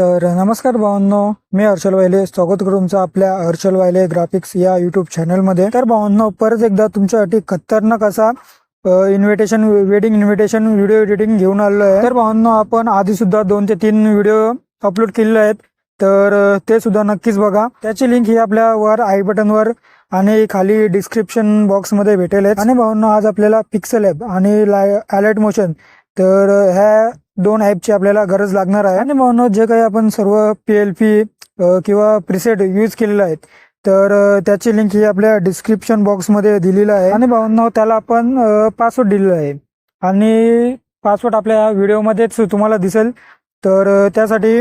तर नमस्कार भावांनो मी हर्षल वायले. स्वागत करू तुमचं आपल्या हर्षल वायले ग्राफिक्स या युट्यूब चॅनलमध्ये तर भावांनो परत एकदा तुमच्यासाठी खतरनाक असा invitation wedding invitation video editing घेऊन आलेलो आहे तर भावांनो आपण आधी सुद्धा दोन ते तीन व्हिडिओ अपलोड केलेले आहेत. तर ते सुद्धा नक्कीच बघा. त्याची लिंक ही आपल्या वर आय बटनवर आणि खाली डिस्क्रिप्शन बॉक्समध्ये भेटेल. आहेत. आणि भावांनो आज आपल्याला पिक्सल ॲप आणि लाय अलर्ट मोशन तर ह्या दोन ॲपची आपल्याला गरज लागणार आहे. आणि म्हणून जे काही आपण सर्व पी एल पी किंवा प्रिसेट यूज केलेले आहेत तर त्याची लिंक ही आपल्या डिस्क्रिप्शन बॉक्समध्ये दिलेलं आहे. आणि भावांनो त्याला आपण पासवर्ड दिलेला आहे. आणि पासवर्ड आपल्या व्हिडिओमध्येच तुम्हाला दिसेल. तर त्यासाठी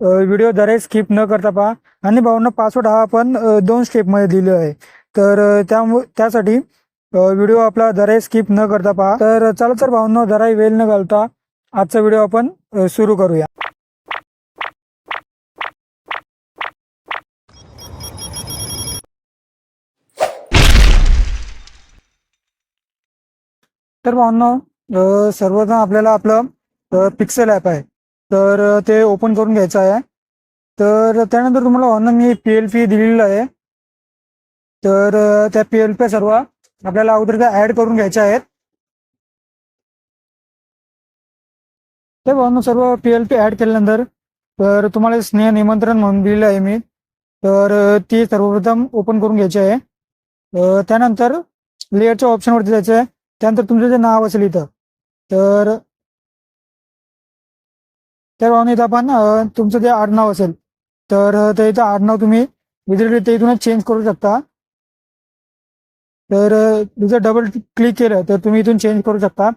व्हिडिओ जरा स्किप न करता पहा. आणि भाऊंना पासवर्ड हा आपण दोन स्टेपमध्ये दिलेला आहे. तर त्यामु त्यामुळे त्यासाठी व्हिडिओ आपला जरा स्किप न करता पहा. तर चला तर भावांनो जराही वेळ न घालता आजचा व्हिडिओ आपण सुरू करूया. तर भावनो सर्वजण सर्वप्रथम आपल्याला आपलं पिक्सेल ॲप आहे. तर ते ओपन करून घ्यायचं आहे. तर त्यानंतर तुम्हाला भावांनो मी पी एल पी दिलेलं आहे. तर त्या पी एल पी सर्व आपल्याला अगोदर त्या ॲड करून घ्यायच्या आहेत. ते भावांनो सर्व पी एल पी ॲड केल्यानंतर तर तुम्हाला स्नेह निमंत्रण म्हणून दिलेलं आहे मी. तर ती सर्वप्रथम ओपन करून घ्यायची आहे. त्यानंतर लेअरच्या ऑप्शनवरती जायचं आहे. त्यानंतर तुमचं जे नाव असेल इथं तर त्या भावने इथं आपण तुमचं जे आडनाव असेल तर ते इथं आडनाव तुम्ही विजिट ते इथूनच चेंज करू शकता. तर अ, डबल क्लिक केलं तर तुम्ही इथून चेंज करू शकता.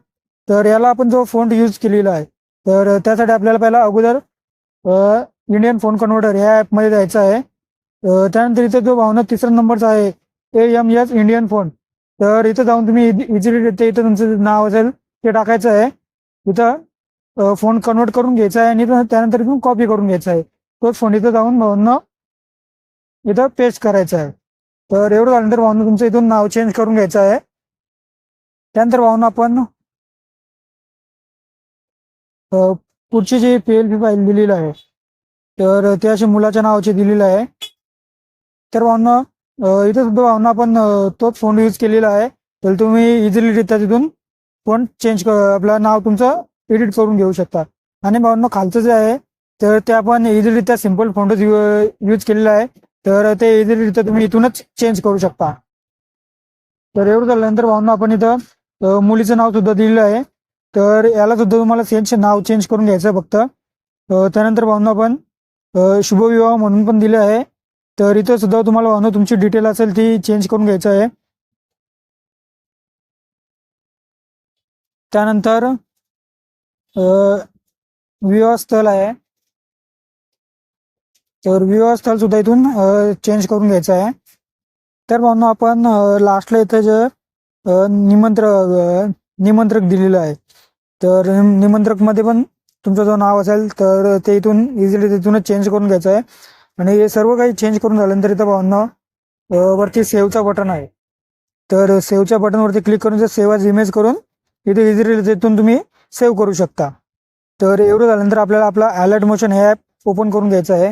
तर याला आपण जो फोन यूज केलेला आहे तर त्यासाठी आपल्याला पहिला अगोदर इंडियन फोन कन्व्हर्टर ह्या ॲपमध्ये जायचं आहे. त्यानंतर इथं जो भावना तिसरा नंबरचा आहे A M S Indian font तर इथं जाऊन तुम्ही इझिली ते इथं तुमचं नाव असेल ते टाकायचं आहे. इथं फोन कन्वर्ट करून घ्यायचा आहे आणि त्यानंतर इथून कॉपी करून घ्यायचा आहे. तोच फोन इथं जाऊन भावनं इथं पेस्ट करायचा आहे. तर एवढं झाल्यानंतर भावना तुमचं इथून नाव चेंज करून घ्यायचं आहे. त्यानंतर भावना आपण पुढची G P L P file दिलेली आहे तर ते असे मुलाच्या नावाचे दिलेलं आहे. तर भावना इथं सुद्धा भावना आपण तोच फोन यूज केलेला आहे. तर तुम्ही इझिली रित्या तिथून फोन चेंज आपलं नाव तुमचं एडिट करून घेऊ शकता. आणि भावना खालचं जे आहे तर ते आपण इझिलीरित्या सिंपल फोनच यूज केलेला आहे. तर ते इझिलीरित्या तुम्ही इथूनच चेंज करू शकता. तर एवढं झाल्यानंतर भावना आपण इथं मुलीचं नाव सुद्धा दिलेलं आहे. तर याला सुद्धा तुम्हाला सेंच नाव चेंज करून घ्यायचं फक्त. त्यानंतर भावना आपण शुभविवाह म्हणून पण दिले आहे. तर इथं सुद्धा तुम्हाला भावना तुमची डिटेल असेल ती चेंज करून घ्यायचं आहे. त्यानंतर अ, विवाह आहे. तर विवाह स्थळ सुद्धा इथून चेंज करून घ्यायचं आहे. तर म्हणून आपण लास्टला इथं जे निमंत्र निमंत्रक दिलेलं आहे. तर निमंत्रकमध्ये पण तुमचं जो नाव असेल तर ते इथून इझिली तिथूनच चेंज करून घ्यायचं आहे. आणि हे सर्व काही चेंज करून झाल्यानंतर इथं भावना वरती सेव्हचा बटन आहे. तर सेव्हच्या बटनवरती क्लिक करून जर सेव्ह इमेज करून इथे इझिली तिथून तुम्ही सेव्ह करू शकता. तर एवढं झाल्यानंतर आपल्याला आपला अलर्ट मोशन हे ॲप ओपन करून घ्यायचं आहे.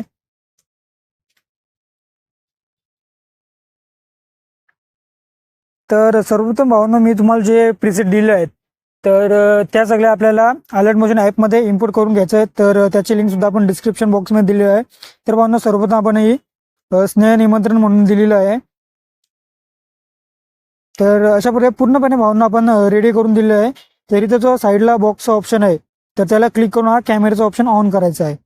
तर सर्वप्रथम भावना मी तुम्हाला जे प्रिसेट दिले आहेत तर त्या सगळ्या आपल्याला अलर्ट मोशन ॲपमध्ये इम्पोर्ट करून घ्यायचं आहे. तर त्याची लिंक सुद्धा आपण डिस्क्रिप्शन बॉक्समध्ये दिली आहे. तर भावना सर्वप्रथम आपण ही स्नेह निमंत्रण म्हणून दिलेलं आहे. तर अशा प्रकारे पूर्णपणे भावना आपण रेडी करून दिलेलं आहे. तर जो साईडला बॉक्सचा ऑप्शन आहे तर त्याला क्लिक करून हा कॅमेराचा ऑप्शन ऑन करायचा आहे.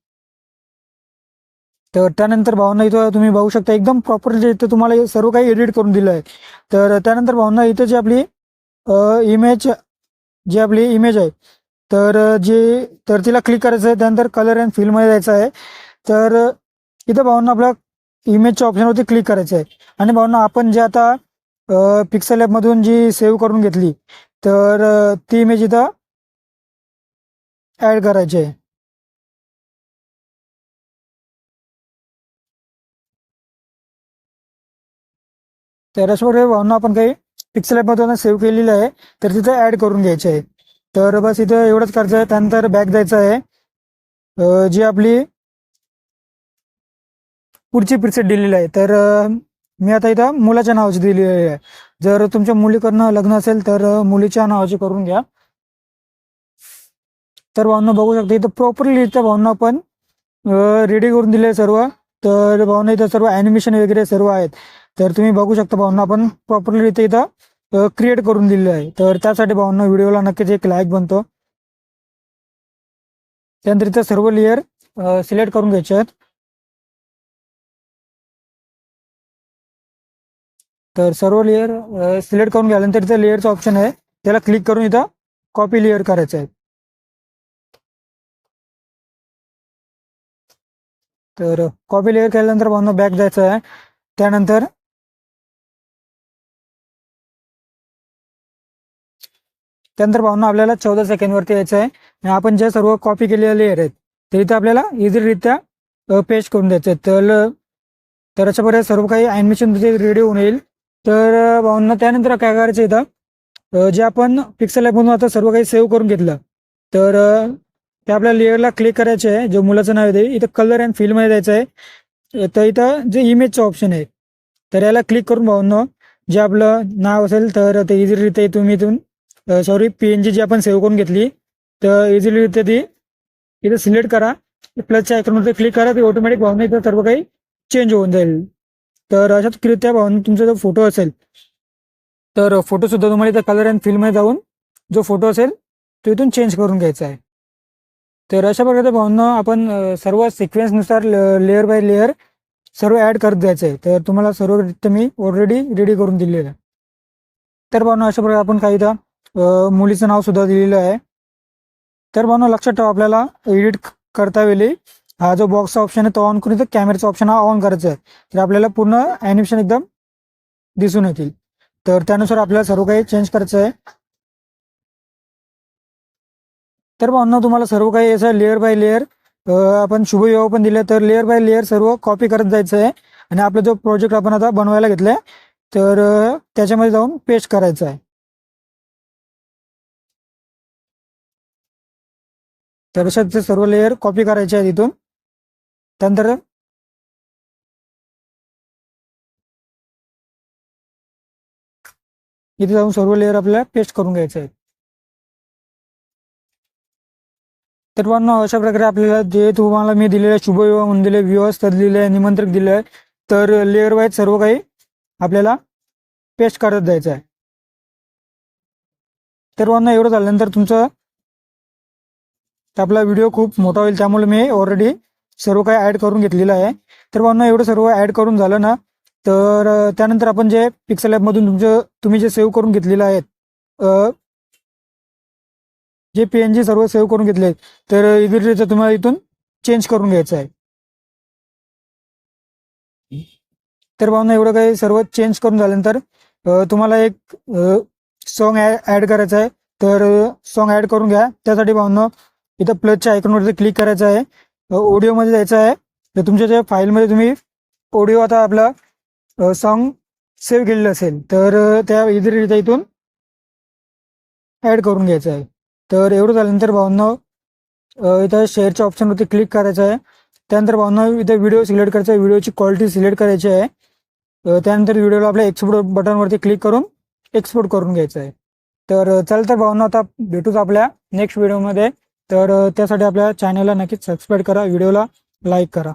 तर त्यानंतर भावना इथं तुम्ही बघू शकता एकदम प्रॉपर जे इथं तुम्हाला सर्व काही एडिट करून दिलं आहे. तर त्यानंतर भावना इथं जी आपली इमेज जी आपली इमेज आहे. तर जे तर तिला क्लिक करायचं आहे. त्यानंतर कलर अँड फिलमध्ये जायचं आहे. तर इथं भावना आपल्या इमेजच्या ऑप्शनवरती क्लिक करायचं आहे. आणि भावना आपण जे आता पिक्सल ॲपमधून जी सेव्ह करून घेतली तर ती इमेज इथं ॲड करायची आहे. तर अशा प्रकारे भावना आपण काही पिक्सल ॲपमधून सेव्ह केलेलं आहे तर तिथं ॲड करून घ्यायचे आहे. तर बस इथं एवढंच करायचं आहे त्यानंतर बॅग द्यायचं आहे. जी आपली पुढची प्रिसेट दिलेली आहे तर मी आता इथं मुलाच्या नावाची दिलेली आहे. जर तुमच्या मुलीकडनं लग्न असेल तर मुलीच्या नावाची करून घ्या. तर भावना बघू शकता इथं प्रॉपरली इथं भावना पण रेडी करून दिले सर्व. तर भावना इथं सर्व ॲनिमेशन वगैरे सर्व आहेत. तर तुम्ही बघू शकता भावना आपण प्रॉपरली इथे इथं क्रिएट करून दिलेलं आहे. तर त्यासाठी भावना व्हिडिओला नक्कीच एक लाईक बनतो. त्यानंतर इथं सर्व लेअर सिलेक्ट करून घ्यायचे आहेत. तर सर्व लेअर सिलेक्ट करून घ्याल्यानंतर इथं लेअरचं ऑप्शन आहे. त्याला क्लिक करून इथं कॉपी लेअर करायचं आहे. तर कॉपी लेअर केल्यानंतर भावना बॅक जायचं आहे. त्यानंतर त्यानंतर भावना आपल्याला चौदा सेकंडवरती यायचं आहे. आणि आपण जे सर्व कॉपी केलेले लेअर आहेत ते इथे आपल्याला इझीरित्या पेस्ट करून द्यायचं आहे. तर तर अशा प्रकारे सर्व काही ॲनिमेशन तिथे रेडी होऊन येईल. तर भाऊंना भावना त्यानंतर काय करायचं इथं? जे आपण पिक्सल ॲपमधून आता सर्व काही सेव्ह करून घेतलं तर ते आपल्या लेअरला क्लिक करायचे आहे. जे मुलाचं नाव आहे इथं कलर अँड फिलमध्ये द्यायचं आहे. तर इथं जे इमेजचं ऑप्शन आहे तर याला क्लिक करून भावनं जे आपलं नाव असेल तर ते इझीरित्या तुम्ही इथून sorry P N G G आपण सेव्ह करून घेतली. तर इझिली इथे ती इथं सिलेक्ट करा. प्लसच्या आयकॉनमध्ये क्लिक करा ते ऑटोमॅटिक भावना इथं सर्व काही चेंज होऊन जाईल. तर अशाच कृत्या भावना तुमचा जो फोटो असेल तर फोटोसुद्धा तुम्हाला इथं कलर अँड फिल्ममध्ये जाऊन जो फोटो असेल तो इथून चेंज करून घ्यायचा आहे. तर अशा प्रकारे भावना आपण सर्व सिक्वेन्सनुसार लेअर बाय लेअर सर्व ॲड करत जायचं आहे. तर तुम्हाला सर्व मी ऑलरेडी रेडी करून दिलेलं आहे. तर भावना अशा प्रकारे आपण काही इथं मुलीचं नाव सुद्धा दिलेलं आहे. तर भावना लक्षात ठेवा आपल्याला एडिट करता वेळी हा जो बॉक्सचा ऑप्शन आहे तो ऑन करून कॅमेराचा ऑप्शन हा ऑन करायचा आहे. तर आपल्याला पूर्ण ॲनिमेशन एकदम दिसून येतील. तर त्यानुसार आपल्याला सर्व काही चेंज करायचं आहे. तर भावना तुम्हाला सर्व काही असं लेअर बाय लेअर आपण शुभविवाह पण दिले तर लेअर बाय लेअर सर्व कॉपी करत जायचं आहे. आणि आपला जो प्रोजेक्ट आपण आता बनवायला घेतलाय तर त्याच्यामध्ये जाऊन पेस्ट करायचं आहे. तर अशाच सर्व लेयर कॉपी करायचे आहेत इथून. त्यानंतर इथे जाऊन सर्व लेअर आपल्याला पेस्ट करून घ्यायचे आहेत. तर पण अशा प्रकारे आपल्याला जे तुम्हाला मी दिलेले शुभविवाह म्हणून दिले व्यवस्थित दिलेले आहे निमंत्रक दिले आहे तर लेअर वाईज सर्व काही आपल्याला पेस्ट करत जायचं आहे. तर वांना एवढं झाल्यानंतर तुमचं तर आपला व्हिडिओ खूप मोठा होईल त्यामुळे मी ऑलरेडी सर्व काही ॲड करून घेतलेलं आहे. तर भावना एवढं सर्व ॲड करून झालं ना तर त्यानंतर आपण जे पिक्सल ॲपमधून तुमचं तुम्ही जे सेव्ह करून घेतलेलं आहेत जे पी एन जी सर्व सेव्ह करून घेतले आहेत, तर इझिलीचं तुम्हाला इथून चेंज करून घ्यायचं आहे. तर भावना एवढं काही सर्व चेंज करून झाल्यानंतर तुम्हाला एक सॉन्ग ॲड करायचं आहे. तर सॉन्ग ॲड करून घ्या. त्यासाठी भावना इथं प्लसच्या आयकॉनवरती क्लिक करायचं आहे. ऑडिओमध्ये जायचं आहे. तर तुमच्या ज्या फाईलमध्ये तुम्ही ऑडिओ आता आपला सॉन्ग सेव्ह केलेलं असेल तर त्या इझिलीरित्या इथून ॲड करून घ्यायचं आहे. तर एवढं झाल्यानंतर भावना इथं शेअरच्या ऑप्शनवरती क्लिक करायचं आहे. त्यानंतर भावना इथे व्हिडिओ सिलेक्ट करायचा आहे. व्हिडिओची क्वालिटी सिलेक्ट करायची आहे. त्यानंतर व्हिडिओला आपल्या एक्सपोर्ट बटनवरती क्लिक करून एक्सपोर्ट करून घ्यायचं आहे. तर चल तर भावना आता भेटूच आपल्या नेक्स्ट व्हिडिओमध्ये तर त्यासाठी आपल्या चॅनलला नक्कीच सबस्क्राईब करा व्हिडिओला लाईक करा.